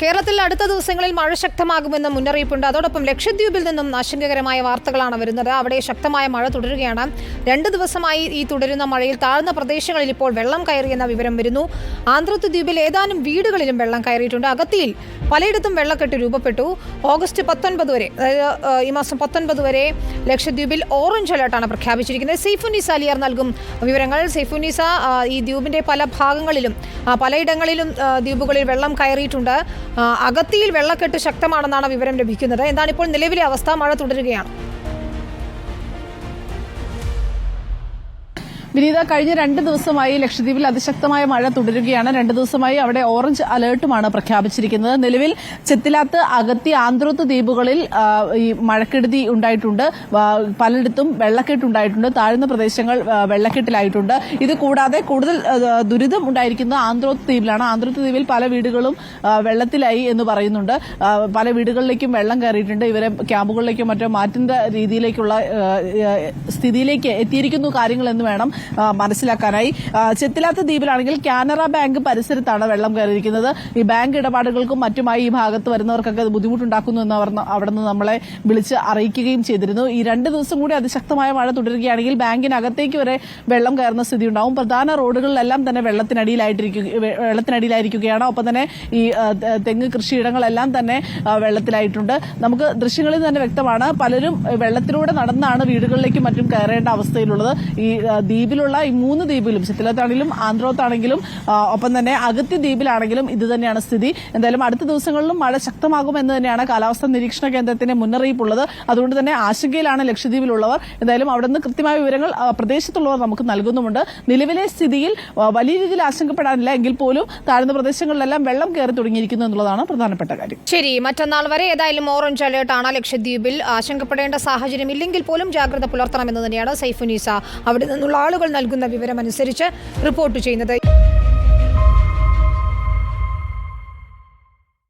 കേരളത്തിൽ അടുത്ത ദിവസങ്ങളിൽ മഴ ശക്തമാകുമെന്ന് മുന്നറിയിപ്പുണ്ട്. അതോടൊപ്പം ലക്ഷദ്വീപിൽ നിന്നും ആശങ്കകരമായ വാർത്തകളാണ് വരുന്നത്. അവിടെ ശക്തമായ മഴ തുടരുകയാണ്. രണ്ട് ദിവസമായി ഈ തുടരുന്ന മഴയിൽ താഴ്ന്ന പ്രദേശങ്ങളിൽ ഇപ്പോൾ വെള്ളം കയറിയെന്ന വിവരം വരുന്നു. ആന്ധ്രത്ത് ദ്വീപിൽ ഏതാനും വീടുകളിലും വെള്ളം കയറിയിട്ടുണ്ട്. അഗത്തിയിൽ പലയിടത്തും വെള്ളക്കെട്ട് രൂപപ്പെട്ടു. ഓഗസ്റ്റ് പത്തൊൻപത് വരെ അതായത് ഈ മാസം പത്തൊൻപത് വരെ ലക്ഷദ്വീപിൽ ഓറഞ്ച് അലർട്ടാണ് പ്രഖ്യാപിച്ചിരിക്കുന്നത്. സെയ്ഫുനിസ അലിയാർ നൽകും വിവരങ്ങൾ. സെയ്ഫുനിസ ഈ ദ്വീപിന്റെ പല ഭാഗങ്ങളിലും പലയിടങ്ങളിലും ദ്വീപുകളിൽ വെള്ളം കയറിയിട്ടുണ്ട്. ആ, അഗത്തിയിൽ വെള്ളക്കെട്ട് ശക്തമാണെന്നാണ് വിവരം ലഭിക്കുന്നത്. എന്താണ് ഇപ്പോൾ നിലവിലെ അവസ്ഥ? മഴ തുടരുകയാണ്. വിനീത കഴിഞ്ഞ രണ്ട് ദിവസമായി ലക്ഷദ്വീപിൽ അതിശക്തമായ മഴ തുടരുകയാണ്. രണ്ട് ദിവസമായി അവിടെ ഓറഞ്ച് അലേർട്ടുമാണ് പ്രഖ്യാപിച്ചിരിക്കുന്നത്. നിലവിൽ ചെത്തിലാത്ത് അഗത്തി ആന്ത്രോത്ത് ദ്വീപുകളിൽ ഈ മഴക്കെടുതി ഉണ്ടായിട്ടുണ്ട്. പലയിടത്തും വെള്ളക്കെട്ടുണ്ടായിട്ടുണ്ട് താഴ്ന്ന പ്രദേശങ്ങൾ വെള്ളക്കെട്ടിലായിട്ടുണ്ട്. ഇത് കൂടാതെ കൂടുതൽ ദുരിതം ഉണ്ടായിരിക്കുന്നത് ആന്ത്രോത്ത് ദ്വീപിലാണ്. ആന്ത്രോത്ത് ദ്വീപിൽ പല വീടുകളും വെള്ളത്തിലായി എന്ന് പറയുന്നുണ്ട്. പല വീടുകളിലേക്കും വെള്ളം കയറിയിട്ടുണ്ട്. ഇവരെ ക്യാമ്പുകളിലേക്കും മറ്റോ മാറ്റുന്ന രീതിയിലേക്കുള്ള സ്ഥിതിയിലേക്ക് എത്തിയിരിക്കുന്നു കാര്യങ്ങൾ എന്ന് വേണം മനസ്സിലാക്കാനായി. ചെത്തിലാത്ത ദ്വീപിലാണെങ്കിൽ കാനറ ബാങ്ക് പരിസരത്താണ് വെള്ളം കയറിയിരിക്കുന്നത്. ഈ ബാങ്ക് ഇടപാടുകൾക്കും മറ്റുമായി ഈ ഭാഗത്ത് വരുന്നവർക്കൊക്കെ ബുദ്ധിമുട്ടുണ്ടാക്കുന്നു എന്ന് അവർ അവിടെ നിന്ന് നമ്മളെ വിളിച്ച് അറിയിക്കുകയും ചെയ്തിരുന്നു. ഈ രണ്ട് ദിവസം കൂടി അതിശക്തമായ മഴ തുടരുകയാണെങ്കിൽ ബാങ്കിനകത്തേക്ക് വരെ വെള്ളം കയറുന്ന സ്ഥിതി ഉണ്ടാവും പ്രധാന റോഡുകളിലെല്ലാം തന്നെ വെള്ളത്തിനടിയിലായിട്ടിരിക്കുക വെള്ളത്തിനടിയിലായിരിക്കുകയാണ്. ഒപ്പം തന്നെ ഈ തെങ്ങ് കൃഷിയിടങ്ങളെല്ലാം തന്നെ വെള്ളത്തിലായിട്ടുണ്ട്. നമുക്ക് ദൃശ്യങ്ങളിൽ തന്നെ വ്യക്തമാണ് പലരും വെള്ളത്തിലൂടെ നടന്നാണ് വീടുകളിലേക്കും മറ്റും കയറേണ്ട അവസ്ഥയിലുള്ളത്. ഈ ആ, ദ്വീപിലുള്ള ഈ മൂന്ന് ദ്വീപിലും ചിത്തിലത്താണെങ്കിലും ആന്ധ്രോത്താണെങ്കിലും ഒപ്പം തന്നെ അഗത്തി ദ്വീപിലാണെങ്കിലും ഇത് തന്നെയാണ് സ്ഥിതി. എന്തായാലും അടുത്ത ദിവസങ്ങളിലും മഴ ശക്തമാകുമെന്ന് തന്നെയാണ് കാലാവസ്ഥാ നിരീക്ഷണ കേന്ദ്രത്തിന്റെ മുന്നറിയിപ്പുള്ളത്. അതുകൊണ്ട് തന്നെ ആശങ്കയിലാണ് ലക്ഷദ്വീപിലുള്ളവർ. എന്തായാലും അവിടെ നിന്ന് കൃത്യമായ വിവരങ്ങൾ പ്രദേശത്തുള്ളവർ നമുക്ക് നൽകുന്നുമുണ്ട്. നിലവിലെ സ്ഥിതിയിൽ വലിയ രീതിയിൽ ആശങ്കപ്പെടാനില്ല. എങ്കിൽ പോലും താഴ്ന്ന പ്രദേശങ്ങളിലെല്ലാം വെള്ളം കയറി തുടങ്ങിയിരിക്കുന്നു എന്നുള്ളതാണ് പ്രധാനപ്പെട്ട കാര്യം. ശരി മറ്റന്നാൾ വരെ ഏതായാലും ഓറഞ്ച് അലേർട്ടാണ് ലക്ഷദ്വീപിൽ. ആശങ്കപ്പെടേണ്ട സാഹചര്യം ഇല്ലെങ്കിൽ പോലും ജാഗ്രത പുലർത്തണമെന്ന് തന്നെയാണ് സൈഫുനീസ അവിടെ നിന്നുള്ള ആളുകൾ നൽകുന്ന വിവരമനുസരിച്ച് റിപ്പോർട്ട് ചെയ്യുന്നത്.